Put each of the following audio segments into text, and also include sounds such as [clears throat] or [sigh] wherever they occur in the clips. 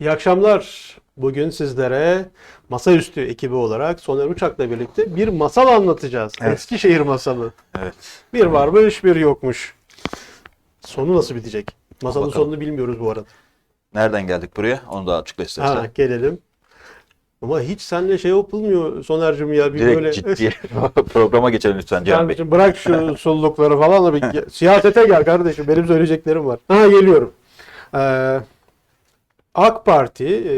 İyi akşamlar. Bugün sizlere masaüstü ekibi olarak Soner Uçak'la birlikte bir masal anlatacağız. Evet. Eskişehir masalı. Evet. Bir varmış bir yokmuş. Sonu nasıl bitecek? Masalın Bakalım. sonunu bilmiyoruz bu arada. Nereden geldik buraya? Onu da açıkla istersen. Ha, gelelim. Ama hiç seninle şey yapılmıyor Soner'cim ya. Bir Direkt böyle... ciddi [laughs] programa geçelim lütfen Cihan Bey. Bırak şu [laughs] sullukları falan da bir siyasete gel kardeşim. Benim söyleyeceklerim var. Ha geliyorum. Ee, AK Parti e,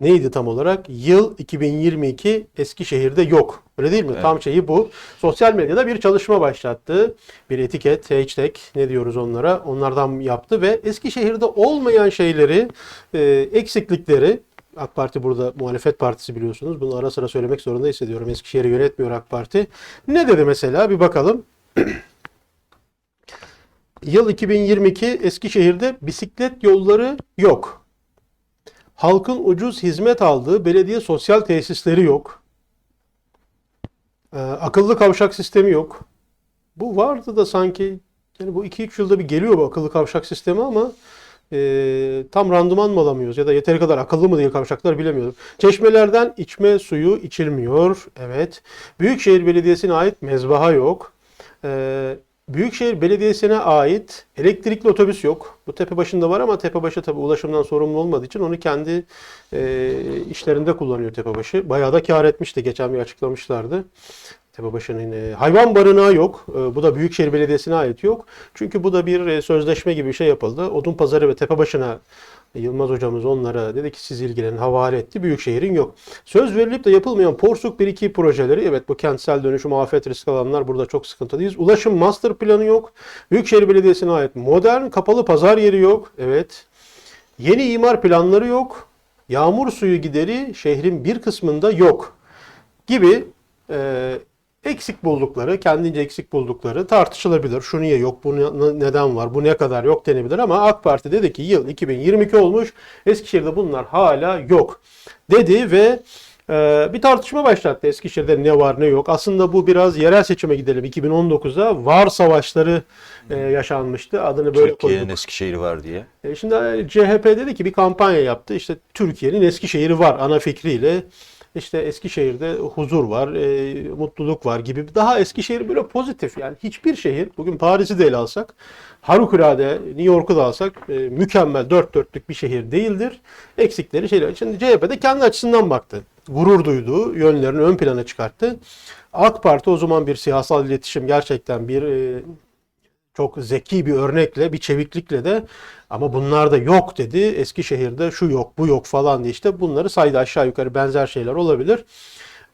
neydi tam olarak? Yıl 2022 Eskişehir'de yok. Öyle değil mi? Evet. Tam şeyi bu. Sosyal medyada bir çalışma başlattı. Bir etiket, hashtag ne diyoruz onlara? Onlardan yaptı ve Eskişehir'de olmayan şeyleri, e, eksiklikleri AK Parti burada muhalefet partisi biliyorsunuz. Bunu ara sıra söylemek zorunda hissediyorum. Eskişehir'i yönetmiyor AK Parti. Ne dedi mesela? Bir bakalım. [clears throat] Yıl 2022 Eskişehir'de bisiklet yolları yok. Halkın ucuz hizmet aldığı belediye sosyal tesisleri yok. Ee, akıllı kavşak sistemi yok. Bu vardı da sanki yani bu 2-3 yılda bir geliyor bu akıllı kavşak sistemi ama e, tam randıman mı alamıyoruz ya da yeteri kadar akıllı mı diye kavşaklar bilemiyorum. Çeşmelerden içme suyu içilmiyor. Evet. Büyükşehir Belediyesi'ne ait mezbaha yok. Ee, Büyükşehir Belediyesi'ne ait elektrikli otobüs yok. Bu Tepebaşı'nda var ama Tepebaşı tabii ulaşımdan sorumlu olmadığı için onu kendi e, işlerinde kullanıyor Tepebaşı. Bayağı da kar etmişti. Geçen bir açıklamışlardı. Tepebaşı'nın e, hayvan barınağı yok. E, bu da Büyükşehir Belediyesi'ne ait yok. Çünkü bu da bir e, sözleşme gibi bir şey yapıldı. Odunpazarı ve Tepebaşı'na Yılmaz hocamız onlara dedi ki siz ilgilenin havale etti. Büyükşehir'in yok. Söz verilip de yapılmayan Porsuk 1-2 projeleri evet bu kentsel dönüşüm afet risk alanlar burada çok sıkıntılıyız. Ulaşım master planı yok. Büyükşehir Belediyesi'ne ait modern kapalı pazar yeri yok. Evet. Yeni imar planları yok. Yağmur suyu gideri şehrin bir kısmında yok. Gibi e, eksik buldukları, kendince eksik buldukları tartışılabilir. Şu niye yok, bu ne- neden var, bu ne kadar yok denebilir ama AK Parti dedi ki yıl 2022 olmuş, Eskişehir'de bunlar hala yok dedi ve e, bir tartışma başlattı Eskişehir'de ne var ne yok. Aslında bu biraz yerel seçime gidelim. 2019'a var savaşları e, yaşanmıştı. Adını böyle Türkiye'nin koyduk. Eskişehir'i var diye. E, Şimdi e, CHP dedi ki bir kampanya yaptı. İşte Türkiye'nin Eskişehir'i var ana fikriyle. İşte Eskişehir'de huzur var, e, mutluluk var gibi. Daha Eskişehir böyle pozitif. Yani hiçbir şehir, bugün Paris'i de ele alsak, harikulade New York'u da alsak e, mükemmel dört dörtlük bir şehir değildir. Eksikleri şeyler. Şimdi CHP de kendi açısından baktı. Gurur duyduğu yönlerini ön plana çıkarttı. AK Parti o zaman bir siyasal iletişim gerçekten bir e, çok zeki bir örnekle, bir çeviklikle de ama bunlar da yok dedi. Eskişehir'de şu yok, bu yok falan diye işte bunları saydı aşağı yukarı benzer şeyler olabilir.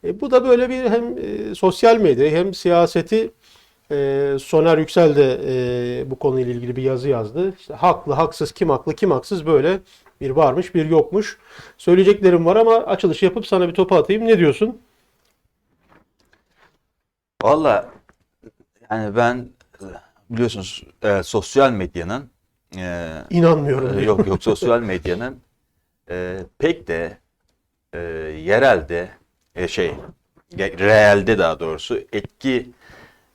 E, bu da böyle bir hem e, sosyal medya hem siyaseti e, Soner Yüksel de e, bu konuyla ilgili bir yazı yazdı. İşte haklı, haksız, kim haklı, kim haksız böyle bir varmış, bir yokmuş. Söyleyeceklerim var ama açılış yapıp sana bir topu atayım. Ne diyorsun? Valla yani ben biliyorsunuz e, sosyal medyanın e, İnanmıyorum. e, yok yok sosyal medyanın e, pek de e, yerelde e, şey realde daha doğrusu etki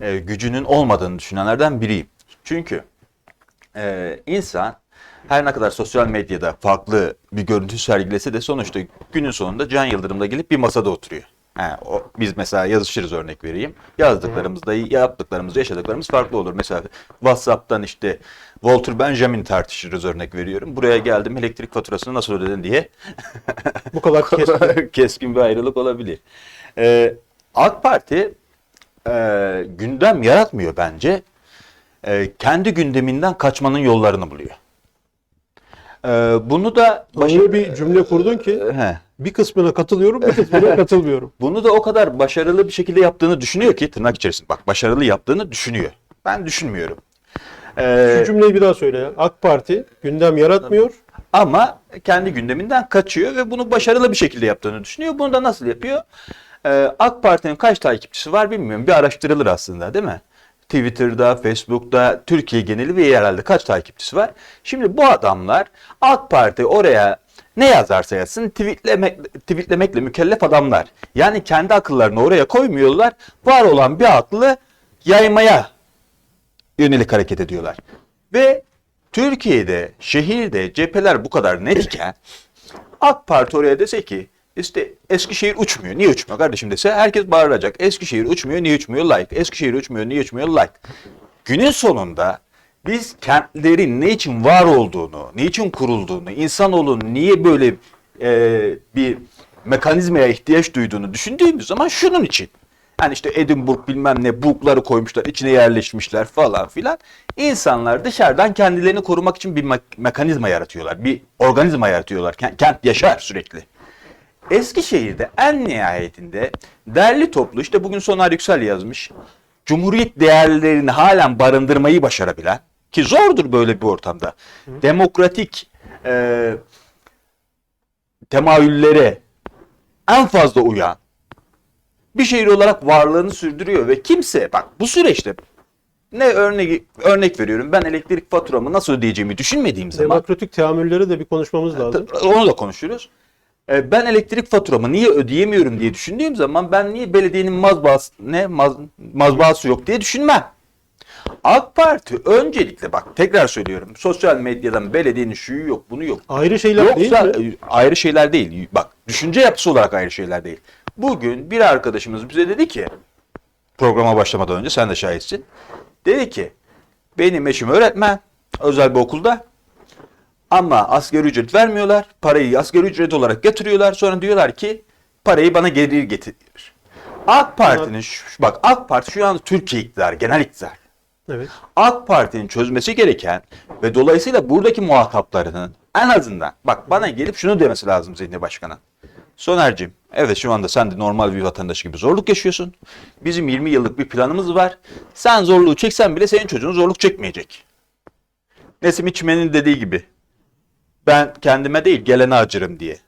e, gücünün olmadığını düşünenlerden biriyim. Çünkü e, insan her ne kadar sosyal medyada farklı bir görüntü sergilese de sonuçta günün sonunda Can Yıldırım'da gelip bir masada oturuyor. Ha, o, biz mesela yazışırız örnek vereyim. Yazdıklarımızda, yaptıklarımız, yaşadıklarımız farklı olur. Mesela WhatsApp'tan işte Walter Benjamin tartışırız örnek veriyorum. Buraya geldim elektrik faturasını nasıl ödedin diye [laughs] Bu kadar keskin. [laughs] keskin bir ayrılık olabilir. Ee, AK Parti e, gündem yaratmıyor bence. E, kendi gündeminden kaçmanın yollarını buluyor. E, bunu da Öyle bir cümle kurdun ki He. Bir kısmına katılıyorum, bir kısmına [laughs] katılmıyorum. Bunu da o kadar başarılı bir şekilde yaptığını düşünüyor ki tırnak içerisinde bak başarılı yaptığını düşünüyor. Ben düşünmüyorum. Ee, Şu cümleyi bir daha söyle. ya. AK Parti gündem yaratmıyor. ama kendi gündeminden kaçıyor ve bunu başarılı bir şekilde yaptığını düşünüyor. Bunu da nasıl yapıyor? Ee, AK Parti'nin kaç takipçisi var bilmiyorum. Bir araştırılır aslında değil mi? Twitter'da, Facebook'ta, Türkiye geneli ve yerelde kaç takipçisi var? Şimdi bu adamlar AK Parti oraya ne yazarsa yazsın tweetlemek, tweetlemekle mükellef adamlar. Yani kendi akıllarını oraya koymuyorlar. Var olan bir aklı yaymaya yönelik hareket ediyorlar. Ve Türkiye'de, şehirde cepheler bu kadar net iken AK Parti oraya dese ki işte Eskişehir uçmuyor. Niye uçmuyor kardeşim dese herkes bağıracak. Eskişehir uçmuyor, niye uçmuyor? Like. Eskişehir uçmuyor, niye uçmuyor? Like. Günün sonunda biz kentlerin ne için var olduğunu, ne için kurulduğunu, insanoğlunun niye böyle e, bir mekanizmaya ihtiyaç duyduğunu düşündüğümüz zaman şunun için. Yani işte Edinburgh bilmem ne bulkları koymuşlar, içine yerleşmişler falan filan. İnsanlar dışarıdan kendilerini korumak için bir me- mekanizma yaratıyorlar. Bir organizma yaratıyorlar. Kent, yaşar sürekli. Eskişehir'de en nihayetinde derli toplu işte bugün Soner Yüksel yazmış. Cumhuriyet değerlerini halen barındırmayı başarabilen ki zordur böyle bir ortamda. Demokratik e, temayüllere en fazla uyan bir şehir olarak varlığını sürdürüyor ve kimse bak bu süreçte ne örnek örnek veriyorum ben elektrik faturamı nasıl ödeyeceğimi düşünmediğim zaman Demokratik teamülleri de bir konuşmamız lazım. onu da konuşuruz. Ee, Ben elektrik faturamı niye ödeyemiyorum diye düşündüğüm zaman ben niye belediyenin mazbası ne maz, mazbası yok diye düşünmem. AK Parti öncelikle bak tekrar söylüyorum sosyal medyadan belediyenin şuyu yok bunu yok. Ayrı şeyler değil Yoksa mi? e, ayrı şeyler değil. Bak düşünce yapısı olarak ayrı şeyler değil. Bugün bir arkadaşımız bize dedi ki programa başlamadan önce sen de şahitsin. Dedi ki benim eşim öğretmen özel bir okulda ama asgari ücret vermiyorlar. Parayı asgari ücret olarak getiriyorlar. Sonra diyorlar ki parayı bana geri getir. AK Parti'nin bak AK Parti şu an Türkiye iktidarı, genel iktidar. Evet. AK Parti'nin çözmesi gereken ve dolayısıyla buradaki muhataplarının en azından bak bana gelip şunu demesi lazım Zihni Başkan'a. Soner'cim evet şu anda sen de normal bir vatandaş gibi zorluk yaşıyorsun. Bizim 20 yıllık bir planımız var. Sen zorluğu çeksen bile senin çocuğun zorluk çekmeyecek. Nesim İçmen'in dediği gibi ben kendime değil gelene acırım diye.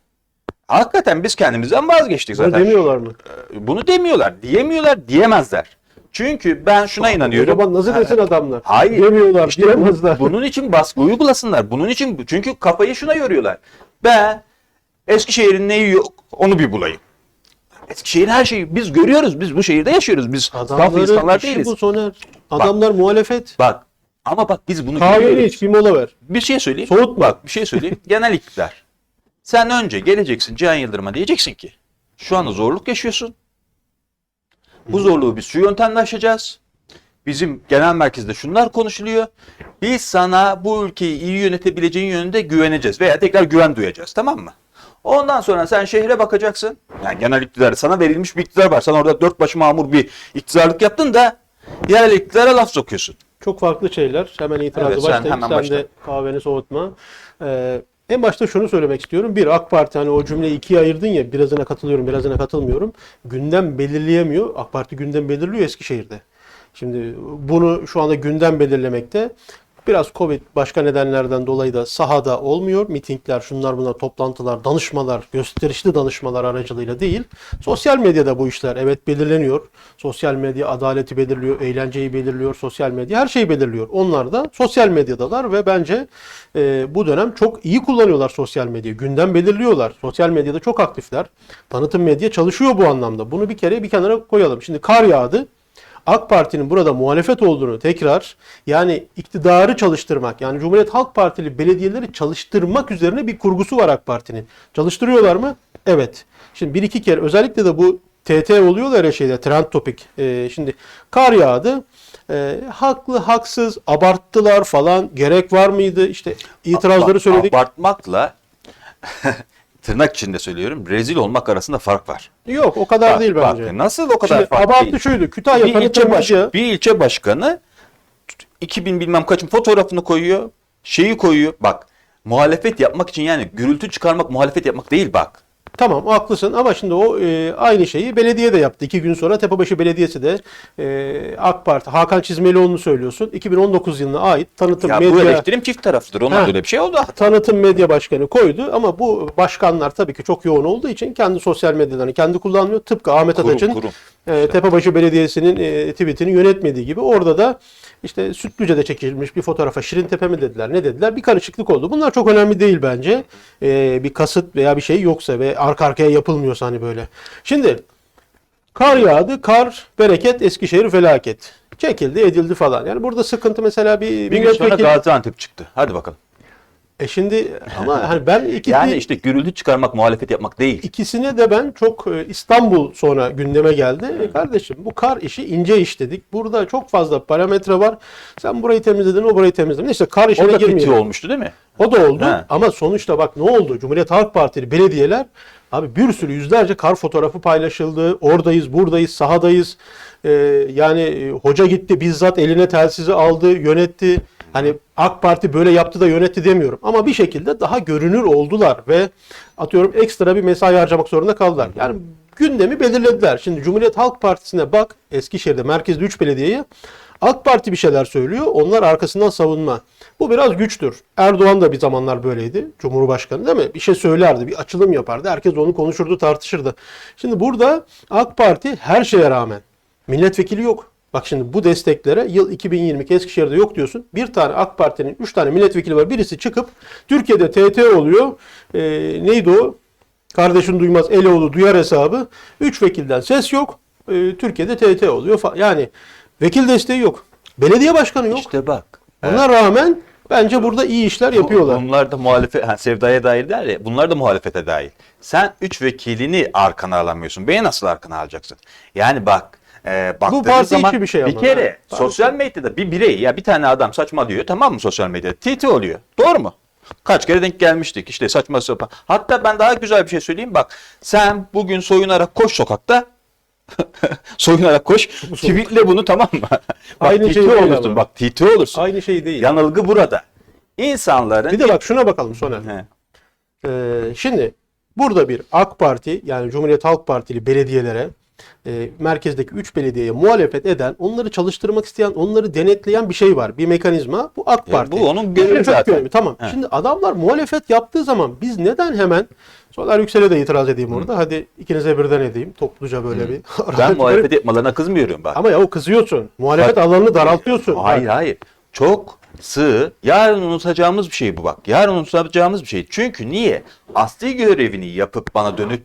Hakikaten biz kendimizden vazgeçtik Bunu zaten. demiyorlar mı? Bunu demiyorlar. Diyemiyorlar, diyemezler. Çünkü ben şuna inanıyorum. O zaman nasıl desin adamlar? Hayır. Demiyorlar, İşte diyemezler. bu- bunun için baskı uygulasınlar. Bunun için çünkü kafayı şuna yoruyorlar. Ben Eskişehir'in neyi yok onu bir bulayım. Eskişehir her şeyi biz görüyoruz. Biz bu şehirde yaşıyoruz. Biz saf insanlar değiliz. bu Soner. Adamlar muhalefet. Bak ama bak biz bunu Kahveni görüyoruz. iç bir mola ver. Bir şey söyleyeyim. Soğutma. Bak bir şey söyleyeyim. [laughs] Genel iktidar. Sen önce geleceksin Cihan Yıldırım'a diyeceksin ki şu anda zorluk yaşıyorsun. Bu zorluğu biz şu yöntemle aşacağız. Bizim genel merkezde şunlar konuşuluyor. Biz sana bu ülkeyi iyi yönetebileceğin yönünde güveneceğiz veya tekrar güven duyacağız tamam mı? Ondan sonra sen şehre bakacaksın. Yani genel iktidar sana verilmiş bir iktidar var. Sen orada dört başı mamur bir iktidarlık yaptın da yerel iktidara laf sokuyorsun. Çok farklı şeyler. Hemen itirazı Evet, sen başlayayım. hemen Sen, başla. de kahveni soğutma. Ee, en başta şunu söylemek istiyorum. Bir AK Parti hani o cümleyi ikiye ayırdın ya birazına katılıyorum birazına katılmıyorum. Gündem belirleyemiyor. AK Parti gündem belirliyor Eskişehir'de. Şimdi bunu şu anda gündem belirlemekte biraz Covid başka nedenlerden dolayı da sahada olmuyor. Mitingler, şunlar bunlar, toplantılar, danışmalar, gösterişli danışmalar aracılığıyla değil. Sosyal medyada bu işler evet belirleniyor. Sosyal medya adaleti belirliyor, eğlenceyi belirliyor, sosyal medya her şeyi belirliyor. Onlar da sosyal medyadalar ve bence e, bu dönem çok iyi kullanıyorlar sosyal medyayı. Gündem belirliyorlar. Sosyal medyada çok aktifler. Tanıtım medya çalışıyor bu anlamda. Bunu bir kere bir kenara koyalım. Şimdi kar yağdı. AK Parti'nin burada muhalefet olduğunu tekrar yani iktidarı çalıştırmak yani Cumhuriyet Halk Partili belediyeleri çalıştırmak üzerine bir kurgusu var AK Parti'nin. Çalıştırıyorlar mı? Evet. Şimdi bir iki kere özellikle de bu TT oluyor da öyle şeyde trend topik. Ee, şimdi kar yağdı. Ee, haklı haksız abarttılar falan gerek var mıydı? İşte itirazları söyledik. Abartmakla tırnak içinde söylüyorum rezil olmak arasında fark var. Yok o kadar Bak, değil bak, bence. nasıl o kadar Şimdi fark abartı değil? şuydu. Kütahya bir ilçe, baş, bir ilçe başkanı 2000 bilmem kaçın fotoğrafını koyuyor. Şeyi koyuyor. Bak muhalefet yapmak için yani gürültü çıkarmak muhalefet yapmak değil bak. Tamam haklısın ama şimdi o e, aynı şeyi belediye de yaptı. İki gün sonra Tepebaşı Belediyesi de e, AK Parti, Hakan Çizmelioğlu'nu söylüyorsun. 2019 yılına ait tanıtım Ya bu medya eleştirim çift taraflıdır. Ha. öyle bir şey oldu. tanıtım medya başkanı koydu ama bu başkanlar tabii ki çok yoğun olduğu için kendi sosyal medyalarını kendi kullanmıyor. Tıpkı Ahmet Kurum, Ataç'ın kurum. e, Tepebaşı Belediyesi'nin e, tweetini yönetmediği gibi orada da işte Sütlüce'de çekilmiş bir fotoğrafa Şirintepe mi dediler ne dediler bir karışıklık oldu. Bunlar çok önemli değil bence. E, bir kasıt veya bir şey yoksa ve arka arkaya yapılmıyorsa hani böyle. Şimdi kar yağdı kar bereket Eskişehir felaket. Çekildi, edildi falan. Yani burada sıkıntı mesela bir, Bir gün sonra milletvekili... Gaziantep çıktı. Hadi bakalım. E şimdi ama [laughs] hani ben iki, Yani işte gürültü çıkarmak, muhalefet yapmak değil. ikisine de ben çok e, İstanbul sonra gündeme geldi. E kardeşim bu kar işi ince iş dedik. Burada çok fazla parametre var. Sen burayı temizledin, o burayı temizledin. İşte kar işine O da girmeyelim. olmuştu değil mi? O da oldu He. ama sonuçta bak ne oldu? Cumhuriyet Halk Partili belediyeler abi bir sürü yüzlerce kar fotoğrafı paylaşıldı. Oradayız, buradayız, sahadayız. Ee, yani e, hoca gitti bizzat eline telsizi aldı, yönetti. Hani AK Parti böyle yaptı da yönetti demiyorum. Ama bir şekilde daha görünür oldular ve atıyorum ekstra bir mesai harcamak zorunda kaldılar. Yani gündemi belirlediler. Şimdi Cumhuriyet Halk Partisi'ne bak Eskişehir'de merkezde 3 belediyeyi AK Parti bir şeyler söylüyor. Onlar arkasından savunma. Bu biraz güçtür. Erdoğan da bir zamanlar böyleydi. Cumhurbaşkanı değil mi? Bir şey söylerdi, bir açılım yapardı. Herkes onu konuşurdu, tartışırdı. Şimdi burada AK Parti her şeye rağmen milletvekili yok. Bak şimdi bu desteklere yıl 2022 Eskişehir'de yok diyorsun. Bir tane AK Parti'nin 3 tane milletvekili var. Birisi çıkıp Türkiye'de TT oluyor. Ee, neydi o? Kardeşin duymaz Eloğlu duyar hesabı. 3 vekilden ses yok. Ee, Türkiye'de TT oluyor. Yani vekil desteği yok. Belediye başkanı yok. İşte bak. Ona rağmen bence burada iyi işler yapıyorlar. Bunlar da muhalefet, ha, sevdaya dahil der ya, bunlar da muhalefete dahil. Sen üç vekilini arkana alamıyorsun. Beni nasıl arkana alacaksın? Yani bak, e, baktığın parti zaman içi bir şey ama. kere Parti- sosyal medyada bir birey ya bir tane adam saçma diyor tamam mı sosyal medyada? TT oluyor. Doğru mu? Kaç kere denk gelmiştik işte saçma sapan. Hatta ben daha güzel bir şey söyleyeyim bak. Sen bugün soyunarak koş sokakta. [laughs] soyunarak [laughs] koş. Tweetle bunu tamam mı? [laughs] bak Aynı TT şey olursun. ama. Bak TT olursun. Aynı şey değil. Yanılgı burada. İnsanların Bir de bak şuna bakalım Soner. He. Ee, şimdi burada bir AK Parti yani Cumhuriyet Halk Partili belediyelere e, merkezdeki 3 belediyeye muhalefet eden, onları çalıştırmak isteyen, onları denetleyen bir şey var. Bir mekanizma. Bu AK E, Parti. bu onun görevi zaten. görevi, Tamam. He. Şimdi adamlar muhalefet yaptığı zaman biz neden hemen Soner Yüksel'e de itiraz edeyim orada. Hadi ikinize birden edeyim. Topluca böyle bir. [laughs] Ben muhalefet etmalarına kızmıyorum bak. Ama ya o kızıyorsun. Muhalefet alanını daraltıyorsun. Hayır Bak, hayır. Çok sığ. Yarın unutacağımız bir şey bu bak. Yarın unutacağımız bir şey. Çünkü niye? Asli görevini yapıp bana dönüp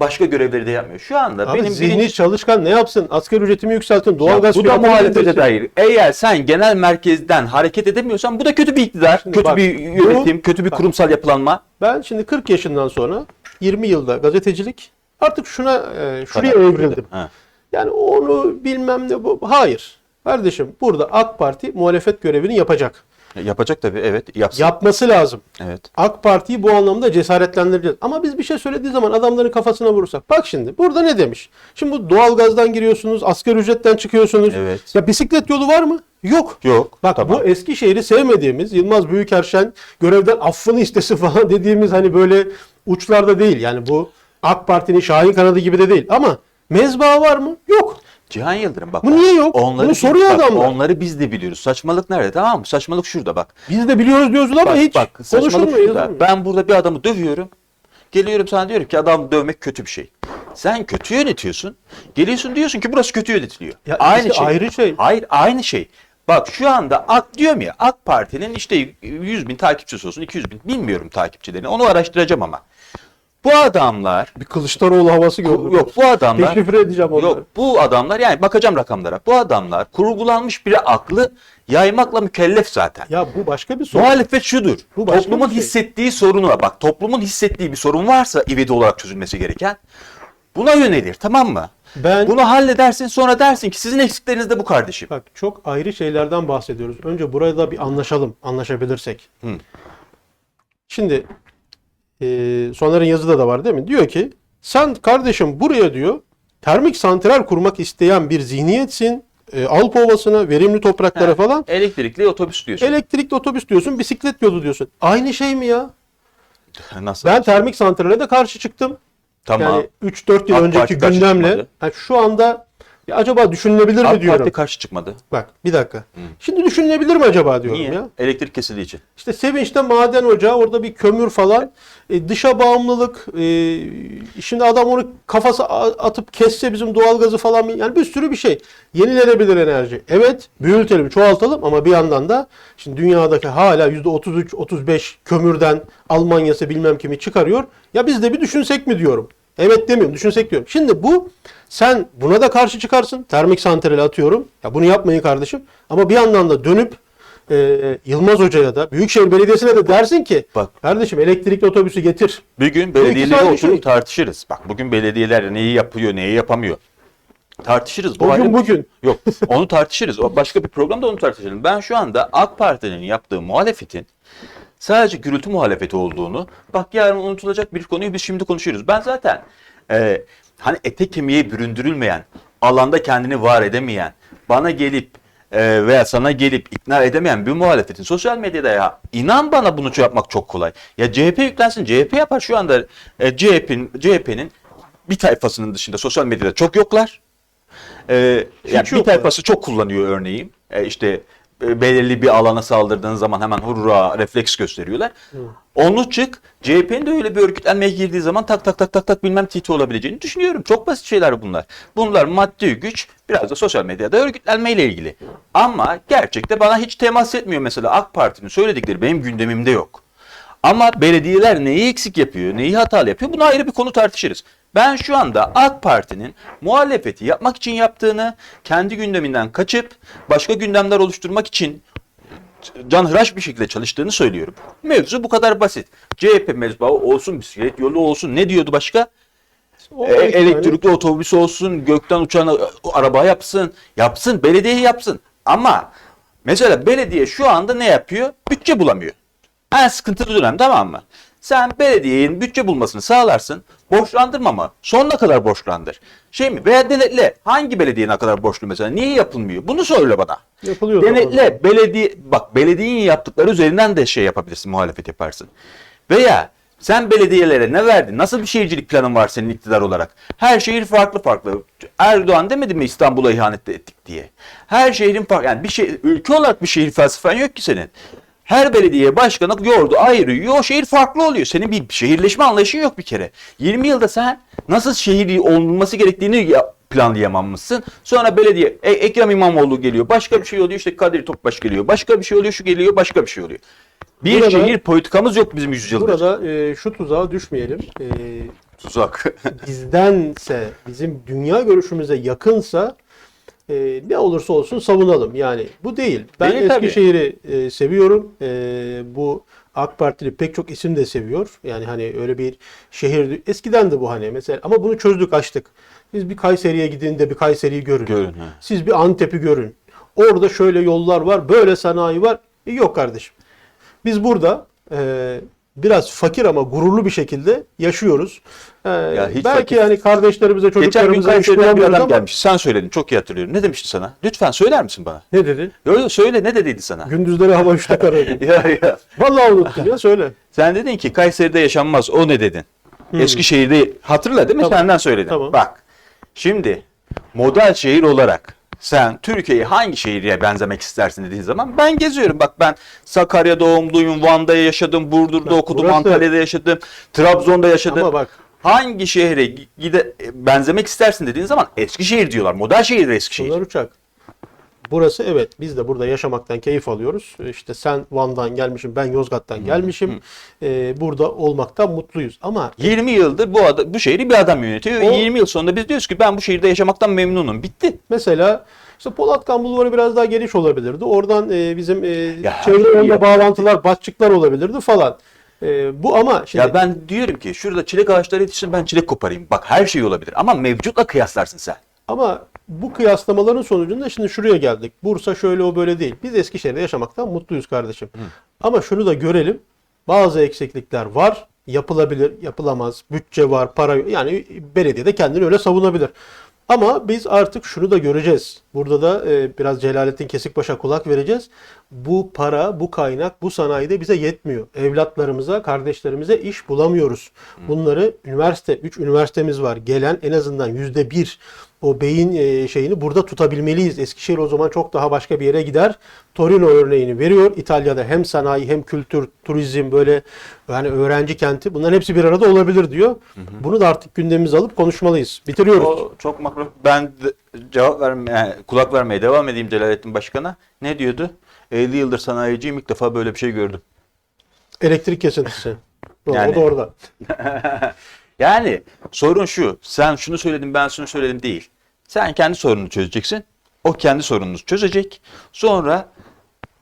başka görevleri de yapmıyor. Şu anda Abi benim zihni birinci- çalışkan ne yapsın? Asgari ücretimi yükseltin. Ya Doğalgaz bu da muhalefete dair. Eğer sen genel merkezden hareket edemiyorsan bu da kötü bir iktidar, Şimdi kötü bak, bir bu- yönetim, kötü bir bak. kurumsal yapılanma. Ben şimdi 40 yaşından sonra 20 yılda gazetecilik artık şuna e, şuraya Kadar. evrildim. Ha. Yani onu bilmem ne bu. Hayır. Kardeşim burada AK Parti muhalefet görevini yapacak. Yapacak tabii evet yapsın. Yapması lazım. Evet. AK Parti'yi bu anlamda cesaretlendireceğiz. Ama biz bir şey söylediği zaman adamların kafasına vurursak. Bak şimdi burada ne demiş? Şimdi bu doğalgazdan giriyorsunuz, asgari ücretten çıkıyorsunuz. Evet. Ya bisiklet yolu var mı? Yok. Yok. Bak Tamam. bu Eskişehir'i sevmediğimiz Yılmaz Büyükerşen görevden affını istesin [laughs] falan dediğimiz hani böyle uçlarda değil. Yani bu AK Parti'nin Şahin kanadı gibi de değil. Ama mezba var mı? Yok. Cihan Yıldırım bak. Bu niye yok? Onları Bunu biz- soruyor bak, adamlar. Onları biz de biliyoruz. Saçmalık nerede tamam mı? Saçmalık şurada bak. Biz de biliyoruz diyorsun ama Bak, hiç bak saçmalık konuşulmuyor. şurada. yazılmıyor. Ben burada bir adamı dövüyorum. Geliyorum sana diyorum ki adam dövmek kötü bir şey. Sen kötü yönetiyorsun. Geliyorsun diyorsun ki burası kötü yönetiliyor. Ya aynı ikisi şey. ayrı şey. Hayır aynı şey. Bak şu anda AK diyorum ya AK Parti'nin işte 100 bin takipçisi olsun 200 bin bilmiyorum takipçilerini onu araştıracağım ama. Bu adamlar Bir Kılıçdaroğlu havası gördüm. yok bu adamlar Deşifre edeceğim onları. Yok bu adamlar yani bakacağım rakamlara. Bu adamlar kurgulanmış bir aklı yaymakla mükellef zaten. Ya bu başka bir sorun. Muhalefet şudur. Bu başka toplumun bir şey. hissettiği sorunu var. Bak toplumun hissettiği bir sorun varsa ivedi olarak çözülmesi gereken buna yönelir tamam mı? Ben Bunu halledersin sonra dersin ki sizin eksikleriniz de bu kardeşim. bak çok ayrı şeylerden bahsediyoruz. Önce buraya da bir anlaşalım, anlaşabilirsek. Hı. Şimdi e, Soner'in yazıda da var değil mi? Diyor ki sen kardeşim buraya diyor termik santral kurmak isteyen bir zihniyetsin. E, Alp Ovası'na, verimli topraklara He, falan. Elektrikli otobüs diyorsun. Elektrikli otobüs diyorsun, bisiklet yolu diyorsun. Aynı şey mi ya? Nasıl? Ben termik santrale de karşı çıktım. tamam. Yani 3-4 yıl AK önceki Parti gündemle. Ha, şu anda ya acaba düşünülebilir mi AK diyorum. Parti karşı çıkmadı. Bak bir dakika. Şimdi düşünülebilir mi acaba diyorum Niye? ya. Elektrik kesildiği için. İşte Sevinç'te maden ocağı, orada bir kömür falan. E, dışa bağımlılık. e, şimdi adam onu kafası a- atıp kesse bizim doğalgazı falan. Yani bir sürü bir şey. Yenilenebilir enerji. Evet büyütelim, çoğaltalım ama bir yandan da şimdi dünyadaki hala %33-35 kömürden Almanya'sı bilmem kimi çıkarıyor. Ya biz de bir düşünsek mi diyorum. Evet demiyorum. Düşünsek diyorum. Şimdi bu sen buna da karşı çıkarsın. Termik santrali atıyorum. Ya bunu yapmayın kardeşim. Ama bir yandan da dönüp e, Yılmaz Hoca'ya da Büyükşehir Belediyesi'ne de dersin ki Bak. kardeşim elektrikli otobüsü getir. Bir gün belediyeleri oturup şey. tartışırız. Bak bugün belediyeler neyi yapıyor, neyi yapamıyor. Tartışırız. Bu Bugün, ayrı bugün. Yok onu tartışırız. Başka bir programda onu tartışalım. Ben şu anda AK Parti'nin yaptığı muhalefetin sadece gürültü muhalefeti olduğunu, bak yarın unutulacak bir konuyu biz şimdi konuşuyoruz. Ben zaten e, hani ete kemiğe büründürülmeyen, alanda kendini var edemeyen, bana gelip e, veya sana gelip ikna edemeyen bir muhalefetin sosyal medyada ya inan bana bunu yapmak çok kolay. Ya CHP yüklensin, CHP yapar şu anda e, CHP'nin CHP'nin bir tayfasının dışında sosyal medyada çok yoklar. Ee, yani bir tayfası çok kullanıyor örneğin. Ee, işte e, belirli bir alana saldırdığın zaman hemen hurra refleks gösteriyorlar. Onu çık. CHP'nin de öyle bir örgütlenmeye girdiği zaman tak tak tak tak tak bilmem titi olabileceğini düşünüyorum. Çok basit şeyler bunlar. Bunlar maddi güç biraz da sosyal medyada örgütlenmeyle ilgili. Ama gerçekte bana hiç temas etmiyor mesela AK Parti'nin söyledikleri benim gündemimde yok. Ama belediyeler neyi eksik yapıyor, neyi hatalı yapıyor bunu ayrı bir konu tartışırız. Ben şu anda AK Parti'nin muhalefeti yapmak için yaptığını, kendi gündeminden kaçıp başka gündemler oluşturmak için canhıraş bir şekilde çalıştığını söylüyorum. Mevzu bu kadar basit. CHP mezbağı olsun, bisiklet yolu olsun. Ne diyordu başka? O E, elektrikli otobüs olsun, gökten uçan araba yapsın, yapsın, belediye yapsın. Ama mesela belediye şu anda ne yapıyor? Bütçe bulamıyor. En sıkıntılı dönem tamam mı? Sen belediyenin bütçe bulmasını sağlarsın. Borçlandırma mı? Sonuna kadar borçlandır. Şey mi? Veya denetle. Hangi belediye ne kadar borçlu mesela? Niye yapılmıyor? Bunu söyle bana. Yapılıyor. Denetle belediye bak belediyenin yaptıkları üzerinden de şey yapabilirsin, muhalefet yaparsın. Veya sen belediyelere ne verdin? Nasıl bir şehircilik planın var senin iktidar olarak? Her şehir farklı farklı. Erdoğan demedi mi İstanbul'a ihanet ettik diye? Her şehrin farklı. Yani bir şey ülke olarak bir şehir felsefen yok ki senin. Her belediye başkanı yordu ayırıyor. O şehir farklı oluyor. Senin bir şehirleşme anlayışın yok bir kere. 20 yılda sen nasıl şehir olması gerektiğini ya- planlayamamışsın. Sonra belediye e, Ekrem İmamoğlu geliyor. Başka bir şey oluyor. işte Kadir Topbaş geliyor. Başka bir şey oluyor. Şu geliyor. Başka bir şey oluyor. Bir Burada- şehir politikamız yok bizim yüzyıldır. Burada e, şu tuzağa düşmeyelim. E, Tuzak. [laughs] bizdense, bizim dünya görüşümüze yakınsa e, ne olursa olsun savunalım. Yani bu değil. Ben Değil. Eskişehir'i e, seviyorum. E, bu AK Partili pek çok isim de seviyor. Yani hani öyle bir şehir eskiden de bu hani mesela ama bunu çözdük açtık. Siz bir Kayseri'ye gidin de bir Kayseri'yi görün. Görün, he. Siz bir Antep'i görün. Orada şöyle yollar var, böyle sanayi var. E, yok kardeşim. Biz burada e, biraz fakir ama gururlu bir şekilde yaşıyoruz. E, hiç belki fakir- yani kardeşlerimize, Geçen gün çocuklarımıza iş Kayseri'den bir adam ama gelmiş. Sen söyledin. Çok iyi hatırlıyorum. Ne demişti sana? Lütfen söyler misin bana? ne dedi? Yo, söyle ne dediydi sana? Gündüzleri hava üçte [laughs] kararıyor. ya ya. Vallahi unuttum ya söyle. Sen dedin ki Kayseri'de yaşanmaz. O ne dedin? Eskişehir'de hatırla değil mi? Tamam. Senden söyledim. Tamam. Bak. Şimdi model şehir olarak sen Türkiye'yi hangi şehire benzemek istersin dediğin zaman ben geziyorum. Bak ben Sakarya doğumluyum, Van'da yaşadım, Burdur'da Bak, okudum, burası- Antalya'da yaşadım, Trabzon'da yaşadım. Ama bak Hangi şehre gide benzemek istersin dediğin zaman Eskişehir diyorlar. Model şehir Eskişehir. bunlar uçak. Burası evet biz de burada yaşamaktan keyif alıyoruz. İşte sen Van'dan gelmişim, ben Yozgat'tan gelmişim. E, burada olmaktan mutluyuz. Ama 20 yıldır bu ada, bu şehri bir adam yönetiyor. O- 20 yıl sonunda biz diyoruz ki ben bu şehirde yaşamaktan memnunum. Bitti. Mesela işte Polatkan Bulvarı biraz daha geniş olabilirdi. Oradan e, bizim e, Ya, çevre her yolda şeyi bağlantılar, batçıklar olabilirdi falan. E, bu ama şimdi Ya ben diyorum ki şurada çilek ağaçları yetişsin ben çilek koparayım. Bak her şey olabilir ama mevcutla kıyaslarsın sen. ama bu kıyaslamaların sonucunda şimdi şuraya geldik. Bursa şöyle o böyle değil. Biz Eskişehir'de yaşamaktan mutluyuz kardeşim. Ama şunu da görelim. Bazı eksiklikler var. Yapılabilir, yapılamaz. Bütçe var, para yok. Yani belediye de kendini öyle savunabilir. Ama biz artık şunu da göreceğiz. Burada da e, biraz Celalettin Kesikbaş'a kulak vereceğiz. Bu para, bu kaynak, bu sanayide bize yetmiyor. Evlatlarımıza, kardeşlerimize iş bulamıyoruz. Bunları üniversite, 3 üniversitemiz var. Gelen en azından yüzde bir o beyin e, şeyini burada tutabilmeliyiz. Eskişehir o zaman çok daha başka bir yere gider. Torino örneğini veriyor. İtalya'da hem sanayi hem kültür, turizm böyle yani öğrenci kenti bunların hepsi bir arada olabilir diyor. Bunu da artık gündemimize alıp konuşmalıyız. Bitiriyoruz. O çok makro. Ben cevap vermeye, yani kulak vermeye devam edeyim Celalettin Başkan'a. Ne diyordu? 50 yıldır sanayiciyim ilk defa böyle bir şey gördüm. Elektrik kesintisi. [laughs] Yani- O da orada. [laughs] Yani sorun şu. Sen şunu söyledin ben şunu söyledim değil. Sen kendi sorununu çözeceksin. O kendi sorununu çözecek. Sonra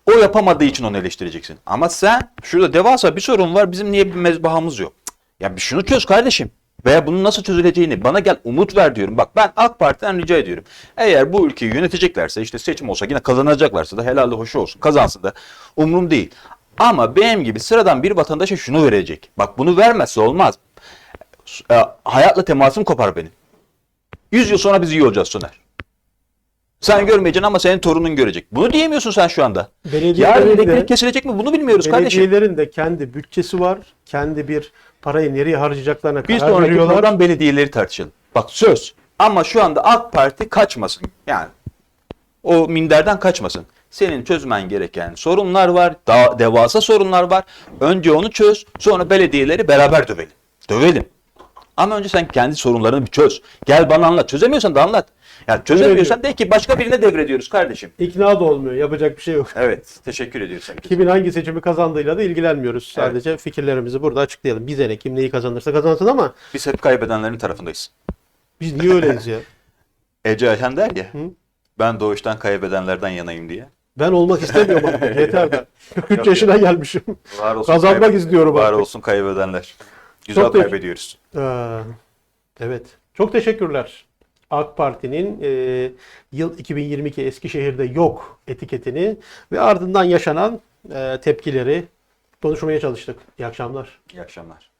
o yapamadığı için onu eleştireceksin. Ama sen şurada devasa bir sorun var. Bizim niye bir mezbahamız yok? Ya bir şunu çöz kardeşim. Veya bunun nasıl çözüleceğini bana gel umut ver diyorum. Bak ben AK Parti'den rica ediyorum. Eğer bu ülkeyi yöneteceklerse işte seçim olsa yine kazanacaklarsa da helal hoş olsun. Kazansın da umurum değil. Ama benim gibi sıradan bir vatandaşa şunu verecek. Bak bunu vermezse olmaz. E, hayatla temasım kopar benim. 100 yıl sonra biz iyi olacağız Soner. Sen görmeyeceksin ama senin torunun görecek. Bunu diyemiyorsun sen şu anda. Belediyelerin Yarın elektrik kesilecek mi? Bunu bilmiyoruz kardeşim. Belediyelerin de kendi bütçesi var. Kendi bir parayı nereye harcayacaklarına Bir karar sonraki veriyorlar. program belediyeleri tartışalım. Bak söz. Ama şu anda AK Parti kaçmasın. Yani o minderden kaçmasın. Senin çözmen gereken sorunlar var. Daha devasa sorunlar var. Önce onu çöz. Sonra belediyeleri beraber dövelim. Dövelim. Ama önce sen kendi sorunlarını bir çöz. Gel bana anlat. Çözemiyorsan da anlat. Yani çözemiyorsan de ki başka birine devrediyoruz kardeşim. İkna da olmuyor. Yapacak bir şey yok. Evet. Teşekkür ediyoruz. herkese. Kimin hangi seçimi kazandığıyla da ilgilenmiyoruz. Sadece fikirlerimizi burada açıklayalım. Bize ne? Kim neyi kazanırsa kazansın ama Biz hep kaybedenlerin tarafındayız. biz niye öyleyiz ya? [laughs] Ece Ayhan der ya. Ben doğuştan kaybedenlerden yanayım diye. Ben olmak istemiyorum artık. [laughs] Yeter de. 43 yaşına gelmişim. Var olsun Kazanmak istiyorum Var artık. olsun kaybedenler. Güzel Çok teşekkür- kaybediyoruz. Ee, evet. Çok teşekkürler. AK Parti'nin e, yıl 2022 Eskişehir'de yok etiketini ve ardından yaşanan e, tepkileri konuşmaya çalıştık. İyi akşamlar. İyi akşamlar.